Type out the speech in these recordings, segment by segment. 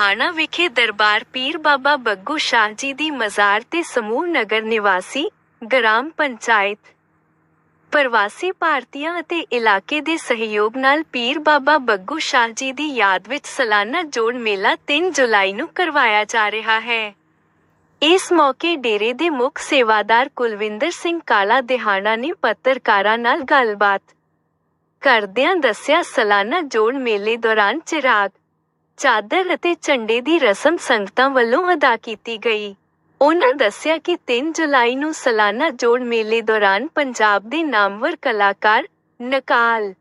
ਦਿਹਾਣਾ ਵਿਖੇ ਦਰਬਾਰ ਪੀਰ ਬਾਬਾ ਬੱਗੂ ਸ਼ਾਹ ਜੀ ਦੀ ਮਜ਼ਾਰ ਤੇ ਸਮੂਹ ਨਗਰ ਨਿਵਾਸੀ ਗ੍ਰਾਮ ਪੰਚਾਇਤ। ਪ੍ਰਵਾਸੀ ਭਾਰਤੀਆਂ ਅਤੇ ਇਲਾਕੇ ਦੇ ਸਹਿਯੋਗ ਨਾਲ ਪੀਰ ਬਾਬਾ ਬੱਗੂ ਸ਼ਾਹ ਜੀ ਦੀ ਯਾਦ ਵਿੱਚ ਸਾਲਾਨਾ ਜੋੜ ਮੇਲਾ 3 ਜੁਲਾਈ ਨੂੰ ਕਰਵਾਇਆ ਜਾ ਰਿਹਾ ਹੈ। ਇਸ ਮੌਕੇ ਡੇਰੇ ਦੇ ਮੁੱਖ ਸੇਵਾਦਾਰ ਕੁਲਵਿੰਦਰ ਸਿੰਘ ਕਾਲਾ ਦਿਹਾਣਾ ਨੇ ਪੱਤਰਕਾਰਾਂ ਨਾਲ ਗੱਲਬਾਤ। ਕਰਦਿਆਂ ਦੱਸਿਆ, ਸਾਲਾਨਾ ਜੋੜ ਮੇਲੇ ਦੌਰਾਨ ਚਿਰਾਗ ਚਾਦਰ ਅਤੇ ਝੰਡੇ ਦੀ ਰਸਮ ਸੰਗਤਾਂ ਵੱਲੋਂ ਅਦਾ ਕੀਤੀ ਗਈ। ਉਹਨਾਂ ਦੱਸਿਆ ਕਿ 3 ਜੁਲਾਈ ਨੂੰ ਸਾਲਾਨਾ ਜੋੜ ਮੇਲੇ ਦੌਰਾਨ ਪੰਜਾਬ ਦੇ ਨਾਮਵਰ ਕਲਾਕਾਰ ਨਕਾਲ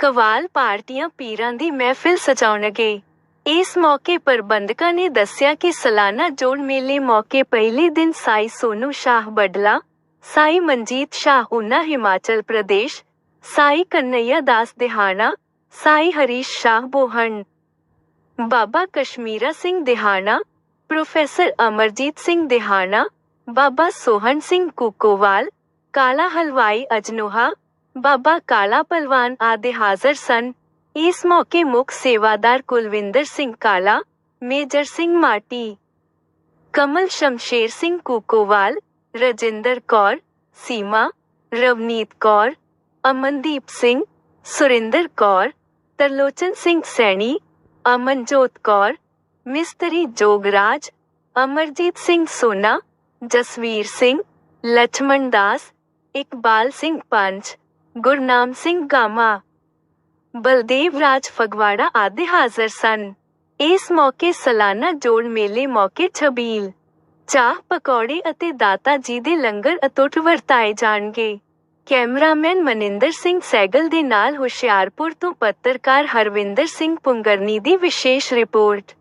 ਕਵਾਲ ਪਾਰਟੀਆਂ ਪੀਰਾਂ ਦੀ ਮਹਿਫਿਲ ਸਜਾਉਣਗੇ। ਇਸ ਮੌਕੇ ਪ੍ਰਬੰਧਕਾਂ ਨੇ ਦੱਸਿਆ ਕਿ ਸਾਲਾਨਾ ਜੋੜ ਮੇਲੇ ਮੌਕੇ ਪਹਿਲੇ ਦਿਨ ਸਾਈ ਸੋਨੂ ਸ਼ਾਹ ਬਡਲਾ, ਸਾਈ ਮਨਜੀਤ ਸ਼ਾਹ ਉਨਾ, ਹਿਮਾਚਲ ਪ੍ਰਦੇਸ਼, ਸਾਈ ਕਨਈਆ ਦਾਸ ਦਿਹਾਣਾ, ਸਾਈ ਹਰੀਸ਼ ਸ਼ਾਹ ਬੋਹਣ ਬਾਬਾ ਕਸ਼ਮੀਰਾ ਸਿੰਘ ਦਿਹਾਣਾ ਪ੍ਰੋਫੈਸਰ ਅਮਰਜੀਤ ਸਿੰਘ ਦਿਹਾਣਾ ਬਾਬਾ ਸੋਹਣ ਸਿੰਘ ਕੁਕੋਵਾਲ ਕਾਲਾ ਹਲਵਾਈ ਅਜਨੋਹਾ ਬਾਬਾ ਕਾਲਾ ਪਲਵਾਨ ਆਦਿ ਹਾਜ਼ਰ ਸਨ ਇਸ ਮੌਕੇ ਮੁੱਖ ਸੇਵਾਦਾਰ ਕੁਲਵਿੰਦਰ ਸਿੰਘ ਕਾਲਾ ਮੇਜਰ ਸਿੰਘ ਮਾਟੀ ਕਮਲ ਸ਼ਮਸ਼ੇਰ ਸਿੰਘ ਕੁਕੋਵਾਲ ਰਜਿੰਦਰ ਕੌਰ ਸੀਮਾ ਰਵਨੀਤ ਕੌਰ ਅਮਨਦੀਪ ਸਿੰਘ ਸੁਰਿੰਦਰ ਕੌਰ ਤਰਲੋਚਨ ਸਿੰਘ ਸੈਣੀ ਅਮਨਜੋਤ ਕੌਰ, ਮਿਸਤਰੀ ਜੋਗਰਾਜ, ਅਮਰਜੀਤ ਸਿੰਘ ਸੋਨਾ, ਜਸਵੀਰ ਸਿੰਘ, ਲਛਮਣ ਦਾਸ, ਇਕਬਾਲ ਸਿੰਘ ਪੰਚ ਗੁਰਨਾਮ ਸਿੰਘ ਗਾਮਾ, ਬਲਦੇਵ ਰਾਜ ਫਗਵਾੜਾ ਆਦਿ ਹਾਜ਼ਰ ਸਨ। ਇਸ ਮੌਕੇ ਸਾਲਾਨਾ ਜੋੜ ਮੇਲੇ ਮੌਕੇ ਛਬੀਲ, ਚਾਹ, ਪਕੌੜੇ ਅਤੇ ਦਾਤਾ ਜੀ ਦੇ ਲੰਗਰ ਅਤੁੱਟ ਵਰਤਾਏ ਜਾਣਗੇ। ਕੈਮਰਾਮੈਨ ਮਨਿੰਦਰ ਸਿੰਘ ਸੈਗਲ ਦੇ ਨਾਲ ਹੁਸ਼ਿਆਰਪੁਰ ਤੋਂ ਪੱਤਰਕਾਰ ਹਰਵਿੰਦਰ ਸਿੰਘ ਪੁੰਗਰਨੀ ਦੀ ਵਿਸ਼ੇਸ਼ ਰਿਪੋਰਟ।